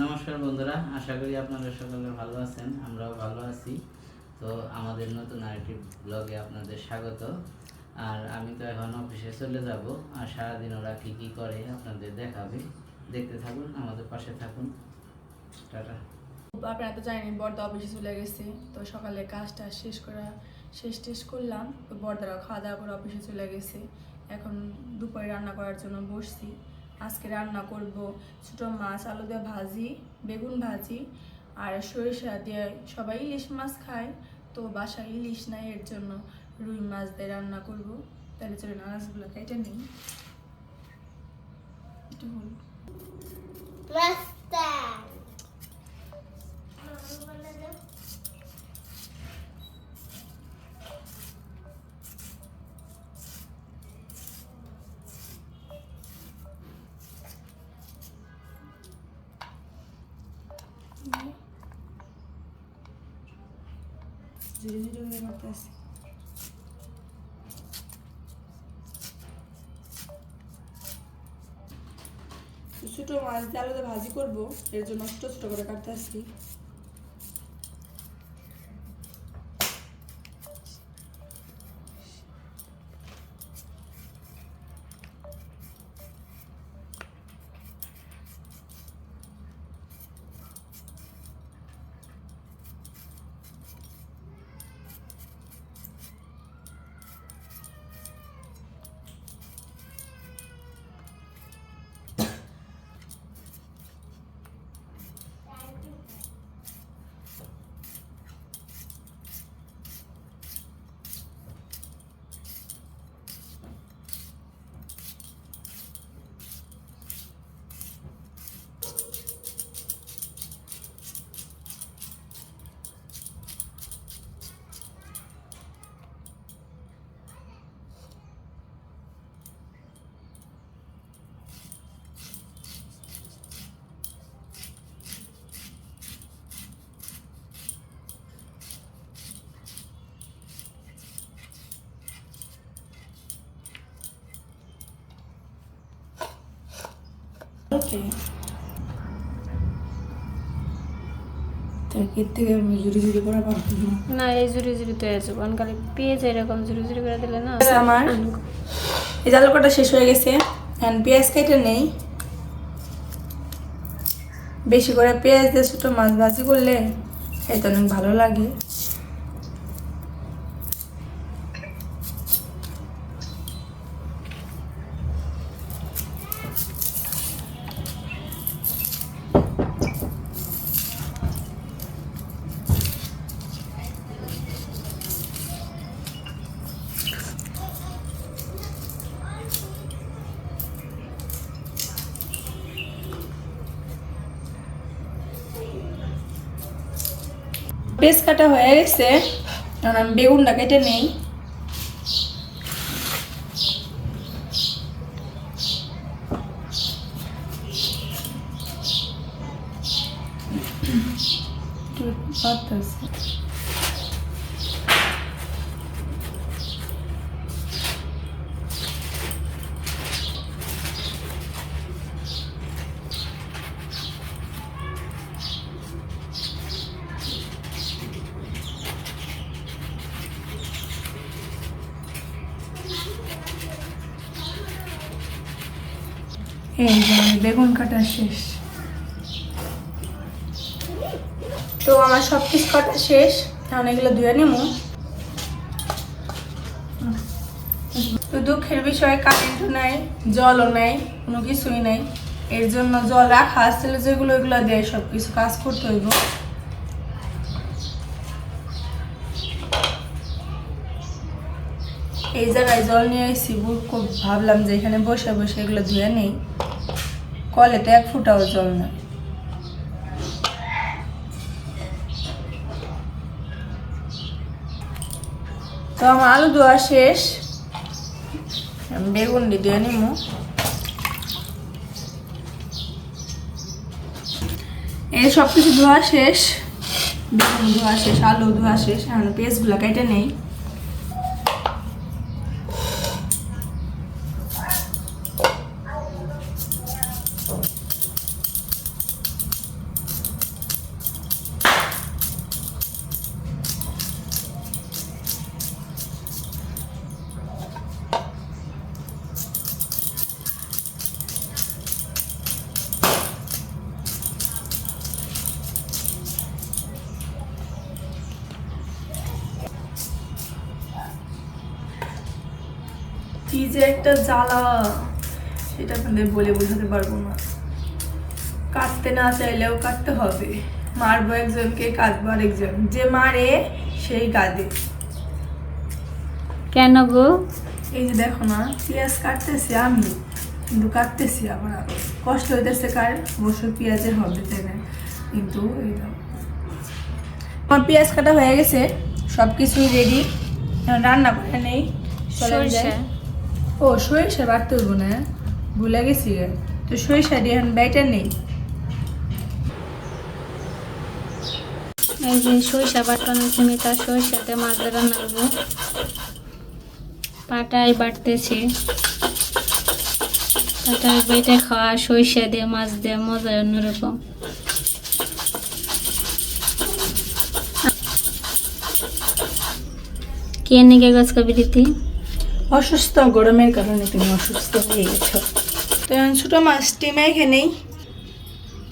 নমস্কার বন্ধুরা, আশা করি আপনারা সকলে ভালো আছেন, আমরাও ভালো আছি। তো আমাদের নতুন আরেকটি ব্লগে আপনাদের স্বাগত। আর আমি তো এখন অফিসে চলে যাব, আর সারাদিন ওরা কী কী করে আপনাদের দেখাবে। দেখতে থাকুন, আমাদের পাশে থাকুন। টাটা। আপনারা তো জানেন বর্দা অফিসে চলে গেছে, তো সকালে কাজটা শেষ করা, শেষ টেস করলাম, তো বর্দারা খাওয়া দাওয়া করে অফিসে চলে গেছে। এখন দুপুরে রান্না করার জন্য বসছি। আজকে রান্না করব ছোটো মাছ, আলু দিয়ে ভাজি, বেগুন ভাজি আর সরিষা দিয়ে সবাই ইলিশ মাছ খায়। তো বাসায় ইলিশ নাই, এর জন্য রুই মাছ দিয়ে রান্না করব। তাহলে চলুন আনাজগুলো কেটে নিই। একটু ধীরে ধীরে করে করতেছি ছোটো মাছ দিয়ে আলাদা ভাজি করব এর জন্য ছোটো ছোটো করে কাটতে ওকে না না এই জুড়ি জুড়ি তো আছে কারণ খালি পেঁয়াজ এরকম জুড়ি জুড়ি করে দিলে না আমার। এই জালকটা শেষ হয়ে গেছে। এখন পেঁয়াজ কেটে নেই। বেশি করে পেঁয়াজ দিয়ে ছোটো মাছ ভাজি করলে খেতে অনেক ভালো লাগে। পেঁয়াজ কাটা হয়ে গেছে। কারণ আমি বেগুনটা কেটে নেই একটু পাততেছে। এই যে আমার বেগুন কাটা শেষ তো আমার সব কিছু কাটা শেষ। এখন এগুলো ধুয়ে নেব। দুঃখের বিষয় কারেন্টও নাই, জলও নাই, কোনো কিছুই নাই। এর জন্য জল রাখা আসছিল যেগুলো এগুলো দিয়ে সব কিছু কাজ করতে হইব। এই জায়গায় জল নিয়ে এসেছি খুব ভাবলাম যে এখানে বসে বসে এগুলো ধুয়ে নেই। কলে তো এক ফুটাও জল না তো আমার আলু দেওয়া শেষ। বেগুন দিয়ে নিমু। এই সব কিছু ধোয়া শেষ। বেগুন ধোয়া শেষ, আলু ধোয়া শেষ, এখন পেঁয়াজগুলো কেটে নেই। যে একটা জ্বালা সেটা আপনাদের বলে বোঝাতে পারব না। কাটতে না চাইলেও কাটতে হবে। মারবো একজনকে কাঁদবো আরেকজন। যে মারে সেই কাঁদে কেন গো? এই যে দেখো না পেঁয়াজ কাটতেছি আমি কিন্তু কাটতেছি আবার আরও কষ্ট হইতেছে কার? অবশ্য পেঁয়াজের হবে তাই না? কিন্তু আমার পেঁয়াজ কাটা হয়ে গেছে সব কিছুই রেডি রান্না করে নেই সরিষা। ও, সরিষা বাড়তে হইব না, ভুলে গেছি। তো সরিষা দিয়ে এখন ব্যাটার নেই। যে সরিষা বাটনের তুমি তার সরিষাতে মাছ রান্না করব পাটাই বাটতেছি পাটাই বেটে খাওয়া, সরিষা দিয়ে মাছ দিয়ে মজা অন্যরকম। কে নিকে গাছ কবি দিতি? অসুস্থ গরমের কারণে তুমি অসুস্থ হয়ে গেছো। তো এখন ছোটো মাছটি মেখে নেই।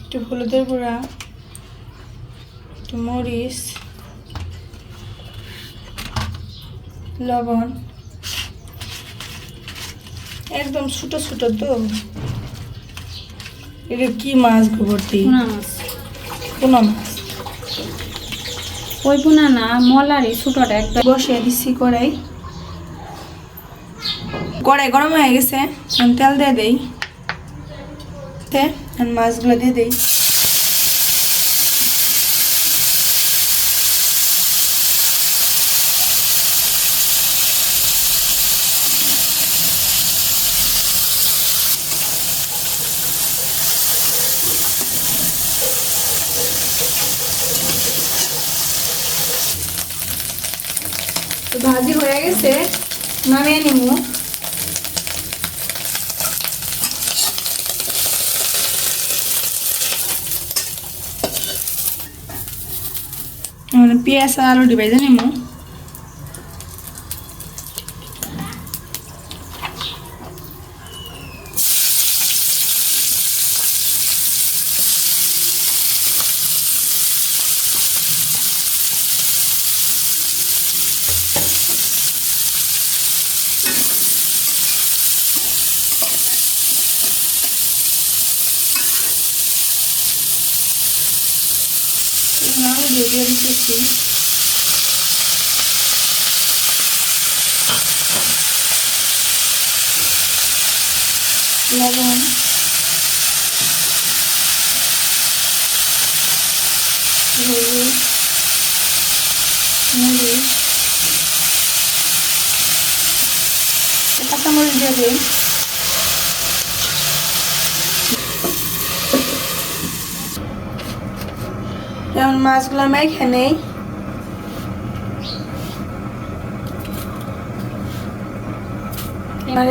একটু হলুদের গুঁড়া একটু মরিচ লবণ। একদম ছোট ছোট তো এটা কি মাছ গোবরটি পোনা মাছ। কোনো মাছ। ওই পোনা না মলারি ছোটটা একদম। বসিয়ে দিচ্ছি কড়াই। কড়াই গরম হয়ে গেছে আমি তেল দিয়ে দেই। মাছগুলো দিয়ে দেই তো ভাজি হয়ে গেছে নামিয়ে নিব মানে পেঁয়াজ আর আলু ডিবাই নিব আলু দিয়ে দিয়ে দিতেছি লবণ দিয়ে যেমন মাছগুলো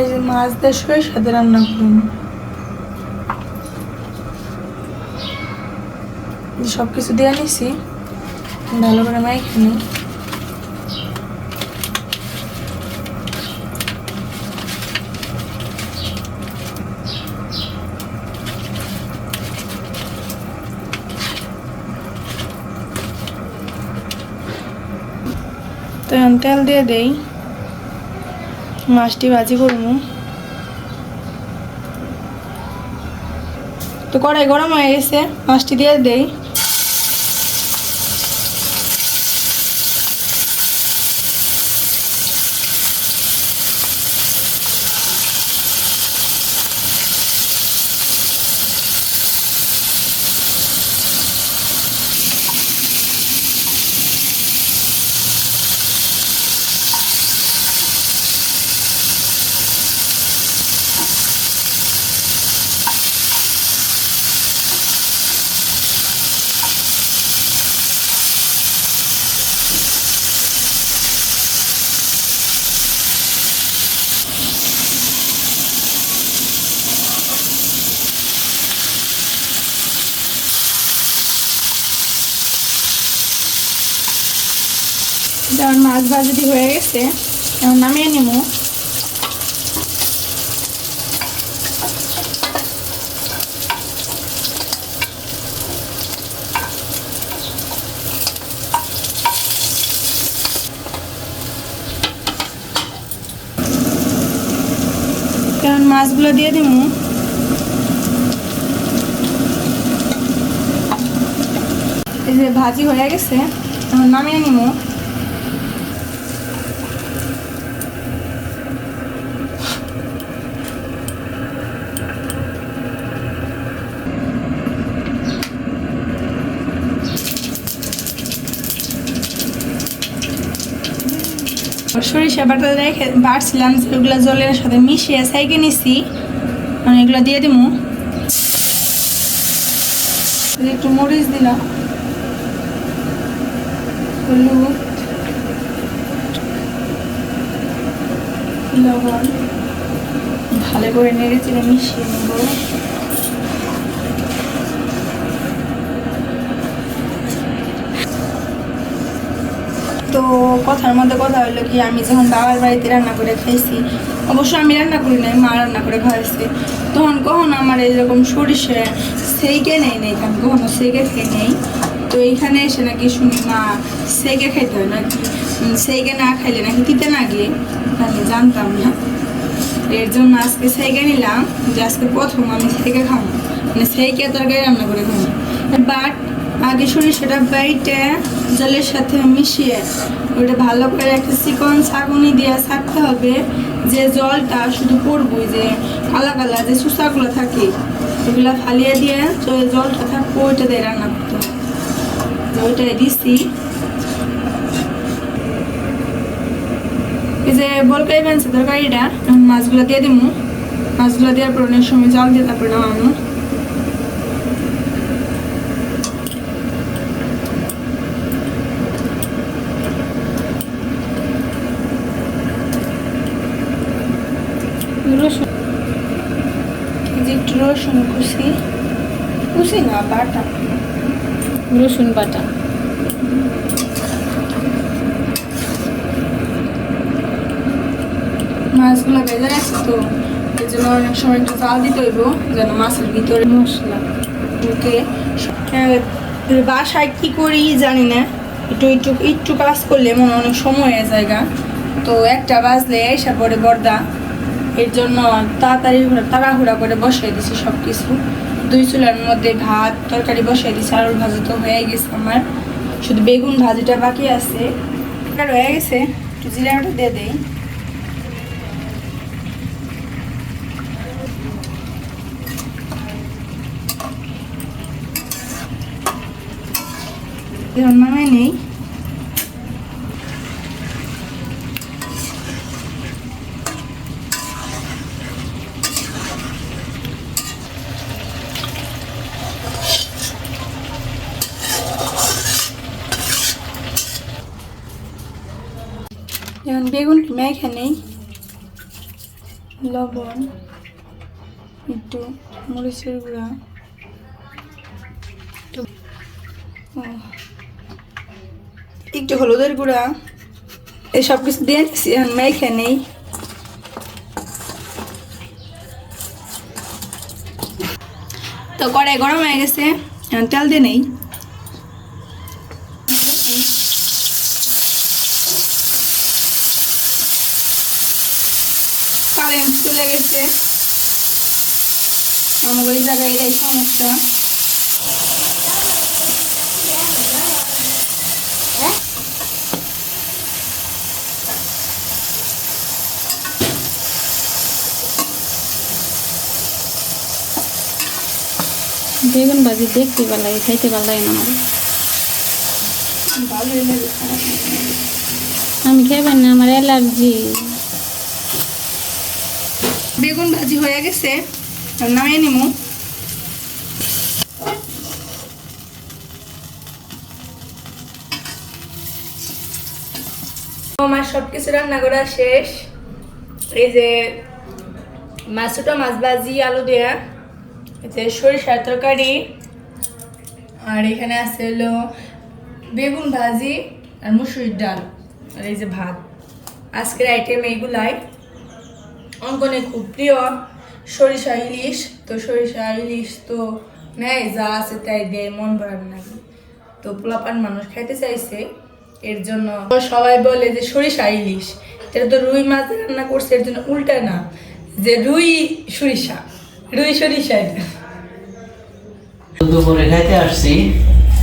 এই যে মাছ দিয়ে সরিষা দিয়ে রান্না করুন। সব কিছু দিয়ে নিছি ভালো করে মেখে নিই তো তেল দিয়ে দেই। মাছটি ভাজি করব। তো কড়াই গরম হয়ে গেছে, মাছটি দিয়ে দেই। যেমন মাছ ভাজিটি হয়ে গেছে। এখন নামিয়ে নেব। মাছগুলো দিয়ে দিব। এই যে ভাজি হয়ে গেছে, এখন নামিয়ে নিব। সরিষা বাটা রেখে বাড়ছিলাম ওগুলো জলের সাথে মিশিয়ে সাইকে নিছি। মানে এগুলো দিয়ে দিব একটু মরিচ দিলাম। হলুদ। লবণ। ভালো করে নেড়ে মিশিয়ে নেব। কথার মধ্যে কথা হলো কি, আমি যখন বাবার বাড়িতে রান্না করে খাইছি, অবশ্য আমি রান্না করি নাই, মা রান্না করে খাওয়াইছে তখন কখনো আমার এরকম সরিষে সেইকে নেই নেই, আমি কখনো সেইকে খেয়ে নেই। তো এইখানে এসে নাকি শুনি, মা সেইকে খাইতে হয় নাকি? সেইকে না খাইলে নাকি তিতে না গিয়ে? আমি জানতাম না। এর জন্য আজকে সেইকে নিলাম, যে আজকে প্রথম আমি সেইকে খাব। মানে সেইকে তরকারি রান্না করে খাব বাট আগে সরিষাটা বাইটে, জলের সাথে মিশিয়ে। ওটা ভালো করে একটা চিকন ছাগুনি দিয়ে ছাকতে হবে যে জলটা শুধু পড়বই, যে কালা কালা যে সুসাগুলো থাকে, ওগুলা ফালিয়ে দিয়ে জলটা থাকব, ওইটা দিয়ে রান্না করতে হবে। ওইটাই দিছি। এই যে বলকাই বানছে তরকারিটা মাছগুলো দিয়ে দিমু। মাছগুলো দেওয়ার পর অনেক সময় জল দিয়ে তারপরে নামানো রসুন এই যে একটু রসুন কুচি কুচি না বাটা রসুন বাটা মাছগুলো ভেজে রাখছি তো এই জন্য অনেক সময় একটু জাল দিতে হইব যেন মাছের ভিতরে মশলা আহ, বাসায় কি করি জানি না একটু একটু একটু কাজ করলে মনে হয় অনেক সময় জায়গা তো একটা বাজলে এসে পরে বর্দা এর জন্য তাড়াতাড়ি তাড়াহুড়া করে বসিয়ে দিছি সব কিছু দুই চুলার মধ্যে ভাত, তরকারি বসিয়ে দিছি, আলুর ভাজি তো হয়ে গেছে আমার। শুধু বেগুন ভাজিটা বাকি আছে। আর হয়ে গেছে, একটু জিরাটা দিয়ে দেই। নামাই নেই এখন বেগুন মেখে লবণ, একটু মরিচের গুঁড়া। একটু হলুদের গুঁড়া। এই সব কিছু দিয়ে দিচ্ছি এখন মেখে তো কড়াই গরম হয়ে গেছে। তেল দিয়ে নেই। কারেন্ট চলে গেছে আমাদের ওই জায়গায় এই সমস্যা বেগুন ভাজি দেখতে ভালো লাগে খাইতে ভালো লাগে না আমার। আমি খাইবেন না আমার অ্যালার্জি। বেগুন ভাজি হয়ে গেছে, নামিয়ে নিমু। আমার সব কিছু রান্না করা শেষ। এই যে মাছটা মাছ ভাজি, আলু দেয়া। এই যে সরিষার তরকারি। আর এখানে আছে হলো বেগুন ভাজি আর মুসুরির ডাল। আর এই যে ভাত। আজকের আইটেম এইগুলাই। অঙ্কনে খুব প্রিয়। সরিষা, ইলিশ। তো সরিষা, ইলিশ তো নেয়, যা আছে তাই দেয় মন ভরাবে নাকি তো পোলাপান মানুষ খাইতে চাইছে, এর জন্য সবাই বলে যে সরিষা, ইলিশ। এটা তো রুই মাছ রান্না করছে, এর জন্য উল্টা না, যে রুই সরিষা রুই সরিষা এটা। দুপুরে খাইতে আসছি।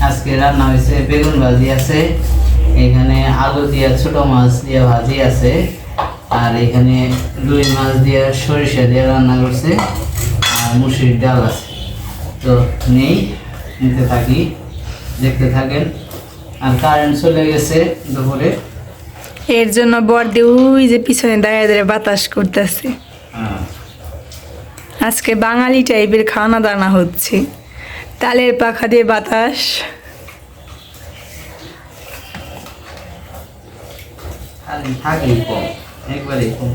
আজকে রান্না হয়েছে বেগুন ভাজি আছে, এখানে আলু দিয়া ছোট মাছ দিয়ে ভাজি আছে। আর এখানে রুই মাছ দিয়ে সরিষা দিয়ে রান্না করছে আর মুসুরির ডাল আছে। তো নেই নিতে থাকি দেখতে থাকেন। আর কারেন্ট চলে গেছে দুপুরে। এর জন্য বর্দি ওই যে পিছনে দাঁড়িয়ে দাঁড়িয়ে বাতাস করতেছে। হ্যাঁ। আজকে বাঙালি টাইপের খানা দানা হচ্ছে। তালের পাখা দিয়ে বাতাস। থাকি কম একবারেই কম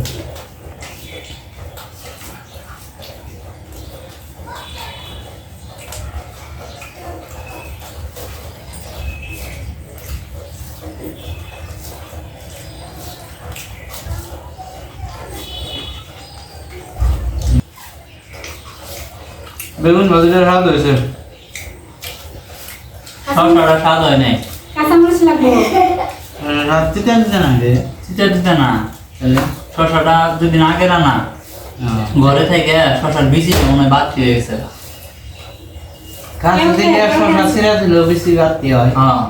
বেগুন ভাজিটা স্বাদ হয়েছে শসাটা স্বাদ হয় নাই কাঁচামরিচ লাগবো রাত দিতে আনতে না রে চিটা দিতে না শসাটা দুদিন আগে হ্যাঁ। ঘরে থেকে শসার বিচি মনে বাদ হয়ে গেছে। কাজ থেকে শশা ছিঁড়া দিল হয়। হ্যাঁ।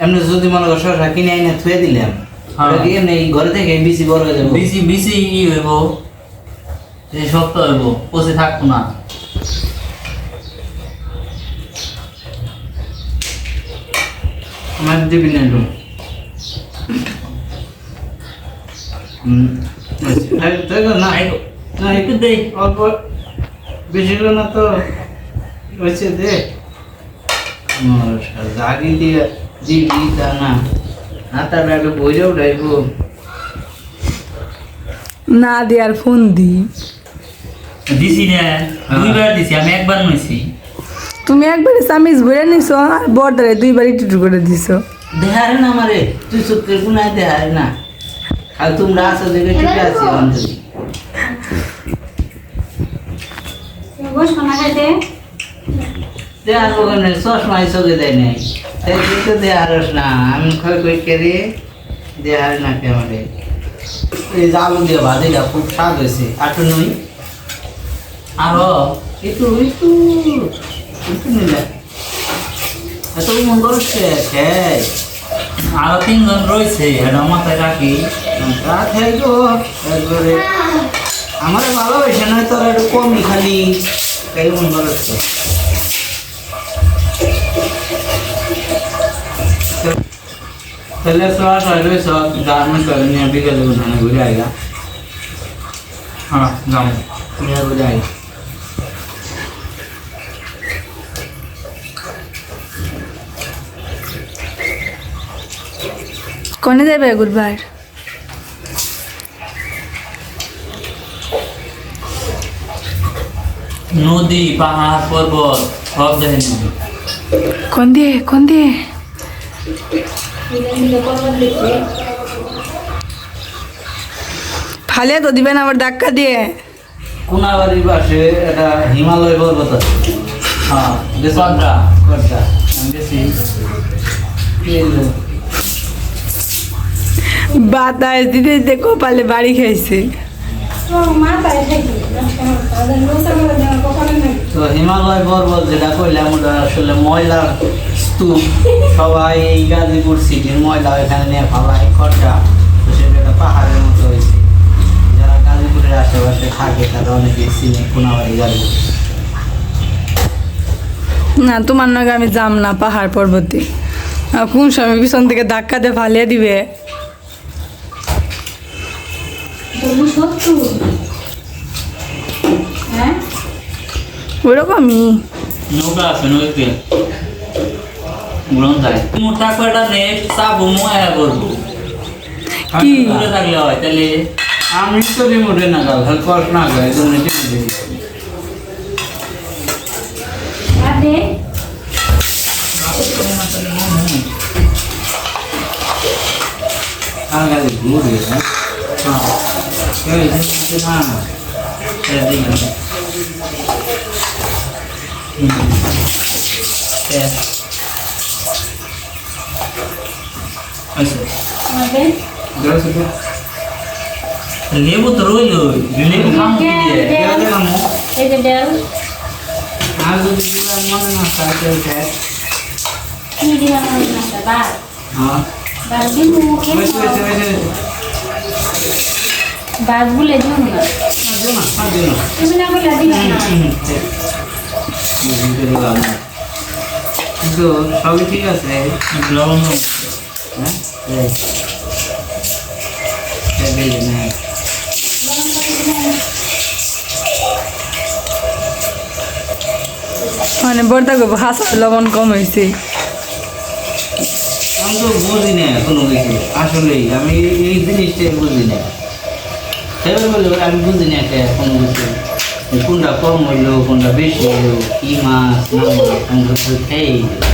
এমনি যদি মনে করো শশা কিনে এনে থুয়ে দিলাম হ্যাঁ। এমনি ঘরে থেকে বেশি বড় হয়ে যাব? বিচি বিচি ই হইব। এই শক্ত হইব পচে থাকব না। আমার দিবি না একটু হুম, আচ্ছা, এই, তাই তো না না একটু দে অল্প বেশি না তো হয়েছে দে জাগি দিয়ে দিবি তা না হাতার ব্যাগে বইরেও উঠাইবো না দিয়ে আর ফোন দি। দিছি না দুইবার দিছি আমি একবার নইছি। তুমি একবারে চামিচ ভরে নিছো আর বর্দারে দুইবার একটু একটু করে দিছো। দেহারে না মারে তুই সত্যের গুণায় দেহারে না। আর তোমরা আসো দেখে ঠিক আছে অঞ্জলি। চোখে দেয় নাই। তাই না আমি খয় কই কেরে? দেহারে না কেমনে এই যে আলু দিয়ে ভাজিটা খুব স্বাদ হয়েছে। আটু নই? আরও একটু একটু একটু নিলে এত মন করছে খেয়ে। আরও তিনজন রয়েছে এটা মাথায় রাখি তা খাইতো একবারে। আমার ভালোবাসে নয় তোর একটু কমই খালি। তাই মন করছে তাহলে তো আসা রয়েছে গার্মেন্টস করে নিয়ে বিকেলে উঠানে ঘুরে আইগা। হ্যাঁ যাও নিয়ে ঘুরে আই কোনে যাবে গুরবার নদী পাহাড় পর্বত সব দেখে নিবি কোন দিয়ে কোন দিয়ে? ফালে তো দিবেন আবার ধাক্কা দিয়ে। কোনাবাড়ির পাশে একটা হিমালয় পর্বত আছে। হ্যাঁ? কোনটা কোনটা? আমি গেছি। বাতাস দিতে দিতে কপালে বাড়ি খাইছে। তো হিমালয় পর্বত যেটা কইলাম, ওটা আসলে ময়লার স্তূপ। সবাই এই গাজীপুর সিটির ময়লা এখানে নিয়ে ফালায় খরচা। তো সেটা একটা পাহাড়ের মতো হয়েছে। যারা গাজীপুরের আশেপাশে থাকে, তারা অনেকে চিনে কোনাবাড়ি গাজীপুর না, তোমার নাকি আমি যাম না পাহাড় পর্বতে। কোন সময় পিছন থেকে ধাক্কা দিয়ে ফালিয়ে দিবে? ওরকমই। নৌকা আছে নদীতে গ্রহণ যায় মোটা কয়টা নেট চাবো ময়া করব। কি? দূরে থাকলে হয় তাহলে আমি তো রিমোটে না গাল হেল্প কর না আর গাড়ি ঘুরে হ্যাঁ। হ্যাঁ এই যে না এটা দিই না। হুম। এটা। আচ্ছা Gracias. লেবু তো রইল লেবু খামো কি দিয়ে কেউ দেখামো এই যে ডাল আর যদি দিবার মনে না থাকে কেউ দেখ কি দিবা মনে না বাদ হ্যাঁ বাদ দিন দিও না। তুমি না বলে দিও না। সবই ঠিক আছে লবণ হ্যাঁ। মানে বর্দা গো হাসা লবণ কম হয়েছে। আমি তো বুঝি না কোনো কিছু আসলেই। আমি এই- এই জিনিসটাই বুঝি না। সেভাবে বলে আমি বুঝি না একটা কোনো কিছু এই কোনটা কম হইল কোনটা বেশি হইল কি মাছ না মাছ আমি তো খালি খেয়েই যাই।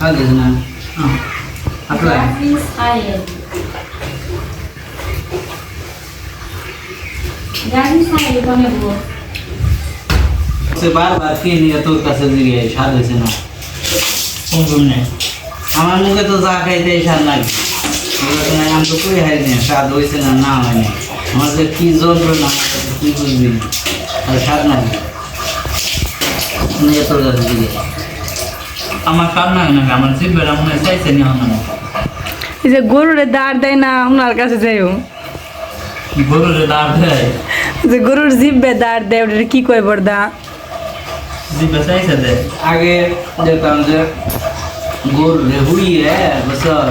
আর কিছু না আপনার গাড়ি সাইড কোনে গো সে বারবার কে নিয়ে তোর কাছে দিকে স্বাদ হয়েছে না কোন কোন নেই আমার মুখে তো যা খাইতে স্বাদ লাগে। আমি তো কই হাই না স্বাদ হয়েছে না না হয় না আমার যে কি যন্ত্রণা তুই বুঝবি না। আর স্বাদ নাই। কাছে দিকে। আমার কার না না আমার জিব্বের মনে চাইছে নি আমার এই যে গরুরে দাঁড় দেয় না ওনার কাছে যাইও। গরুর দাঁড় দেয়? যে গরুর জিব্বে দাঁড় দেয় ওটা কি কয় বর্দা? জিব্বে চাইছে দে। আগে দেখতাম যে গরু রে হুইয়ে বছর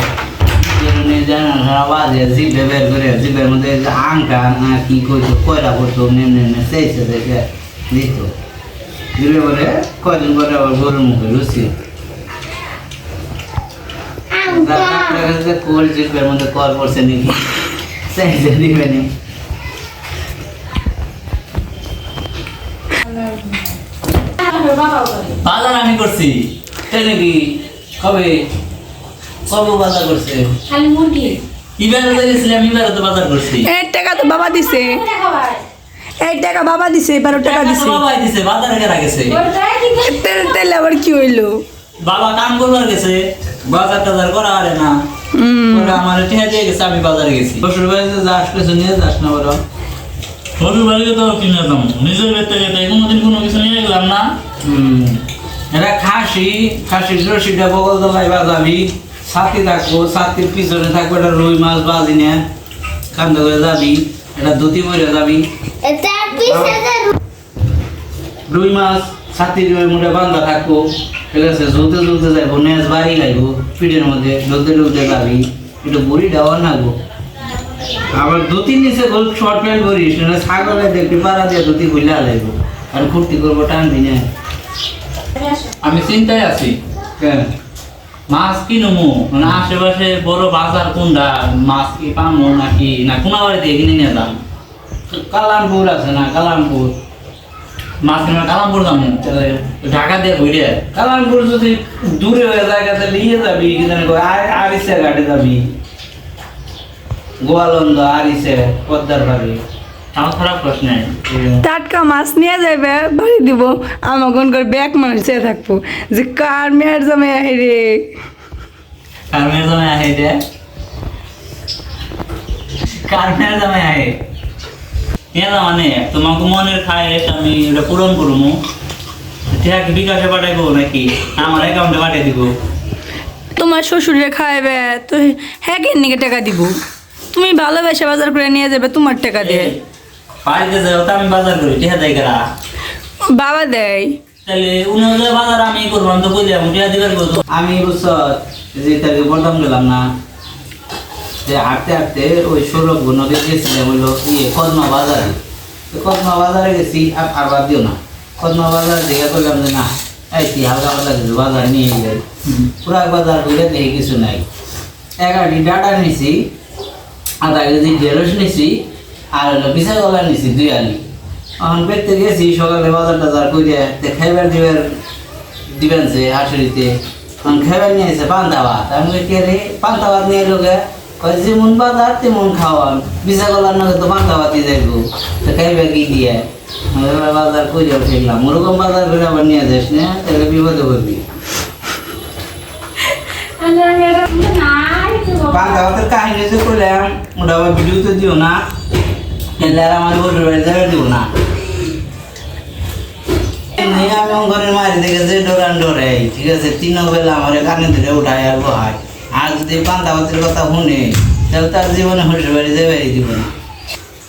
আওয়াজে জিভে বের করে জিভের মধ্যে আংটা কি করতো কয়রা করতো নেমে নেমে চাইছে দেখে দিত। দিলে পরে কয়দিন পরে আবার গরুর মুখে রুচি কোল জিভের মধ্যে কল নাকি দিবে নি। বাজার আমি করছি তাই নাকি? কবে? কবে বাজার করছে? খালি মুরগি। ইবার গেছিলাম ইবার তো বাজার করছি। এই টাকা তো বাবা দিছে। এই টাকা বাবা দিছে বারো টাকা দিছে। বাবাই দিছে বাজারে কেনা গেছে? তেল তেল আবার কি হইল? বাবা কাম করবার গেছে বাজার টাজার করা আরে না। হুম। ওরা আমার ঠেয়া দিয়ে গেছে আমি বাজারে গেছি। শ্বশুর বাড়িতে যাস কিছু নিয়ে যাস না বলো শ্বশুর বাড়িতে তো কিনে দাম। নিজের বেতে যেতে কোনোদিন কোনো কিছু নিয়ে গেলাম না। এটা খাসি খাসির রশিটা বগল দলাই বাজাবি। ছাতি থাকব ছাতির পিছনে থাকব এটা রুই মাছ বাজি নে। কান্দ করে যাবি এটা ধুতি মরে যাবি। রুই মাছ ছাতির মুঠে বান্ধা থাকব। ঠিক আছে ঝুলতে ঝুলতে যাইবো নেজ বাড়ি লাগবো পিঠের মধ্যে ঢুলতে ঢুলতে যাবি। একটু বুড়ি দেওয়ার নাগবো আবার ধুতি নিচে গোল শর্ট প্যান্ট করিস ছাগলে দেখবি পাড়া দিয়ে ধুতি খুলে লাগবো আর ফুর্তি করব টান না আমি চিন্তায় আছি। কেন? মাছ কিনবো মানে আশেপাশে বড় বাজার কোনটা? মাছ কি পামো নাকি? না কোনা বাড়ি দিয়ে কিনে নিয়ে যাম? কালামপুর আছে না কালামপুর? মাছ কিনে কালামপুর যাব ঢাকা দিয়ে ঘুরে কালামপুর যদি দূরে হয়ে যায় তাহলে নিয়ে যাবি আরিসে ঘাটে যাবি। গোয়ালন্দ আরিসে পদ্মার বাড়ি টাটকা মাছ নিয়ে যাবে বাড়ি দিব। আমার কোন করে ব্যাগ মানুষ চেয়ে থাকব। যে কার মেয়ের জমে আহে রে? কার মেয়ের জামাই আহে এটা কার মেয়ের জামাই আহে? মানে তোমাকে মনের খায়েশ আমি এটা পূরণ করব ঠিক বিকাশে পাঠাইবো নাকি? আমার অ্যাকাউন্টে পাঠিয়ে দিব। তোমার শ্বশুরে খাইবে তো হ্যাঁ কেন টাকা দিব? তুমি ভালোবেসে বাজার করে নিয়ে যাবে তোমার টাকা দিয়ে। বাড়িতে যাও তো আমি বাজার করি টিহা দেয় কারা? বাবা দেয়। তাহলে উনি হলে বাজার আমি করব আমি তো আমি টিহা দিবার করব। আমি বুঝছর যে তাকে বলতাম গেলাম না যে হাঁটতে হাঁটতে ওই সৌরভ নদী গেছিলাম হইল ইয়ে কদমা বাজারে। কদমা বাজারে গেছি আর আর বাদ দিও না। কদমা বাজারে দেখে করলাম যে না এই তুই হালকা পাতলা কিছু বাজার নিয়ে যাই পুরা বাজার ঘুরে দেখি কিছু নাই। এগারোটি ডাটা নিছি আধা কেজি ঢেঁড়স নিছি আর হলো গলা নিছি দুই আলি। এখন পেতে গেছি সকালে বাজার টাজার করে তে খাইবার দিবার দিবেন যে হাসুরিতে এখন খাইবার নিয়ে এসে পান্তা ভাত। আমি কে রে পান্তা ভাত নিয়ে লোকে কয় যেমন বাজার তেমন খাওয়ান বিশা গলার নগে তো পান্তা ভাতই যাইব। তো খাইবে কি দিয়ে? বাজার করে উঠলাম ওরকম বাজার করে আবার নিয়ে যাস না তাহলে বিপদে করবি পান্তা ভাতের কাহিনী যে করলাম ওটা আবার ভিডিওতে দিও না। এলে আর আমার বোটের বাড়ি যাবে না এমনি আমি ঘরের মারি দেখেছি ডোরে ঠিক আছে তিন বেলা আমার ধরে উঠায় আর বহায় আর যদি কথা শুনে তাহলে তার জীবনে হরির বাড়ি যাবে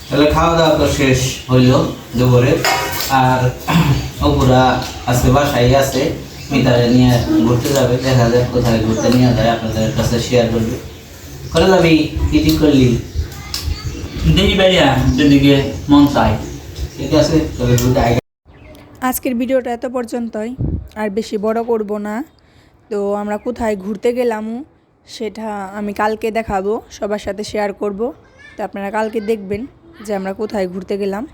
তাহলে খাওয়া দাওয়া তো শেষ হইল দুপুরে আর অপুরা আজকে বাসায় আছে মিতারে নিয়ে ঘুরতে যাবে দেখা যাক কোথায় ঘুরতে নিয়ে যায় আপনাদের কাছে শেয়ার করবে করে যাবি কি ঠিক করলি যেদিকে মন চাই ঠিক আছে আজকের ভিডিওটা এত পর্যন্তই আর বেশি বড় করব না। তো আমরা কোথায় ঘুরতে গেলাম সেটা আমি কালকে দেখাবো সবার সাথে শেয়ার করব। তো আপনারা কালকে দেখবেন যে আমরা কোথায় ঘুরতে গেলাম।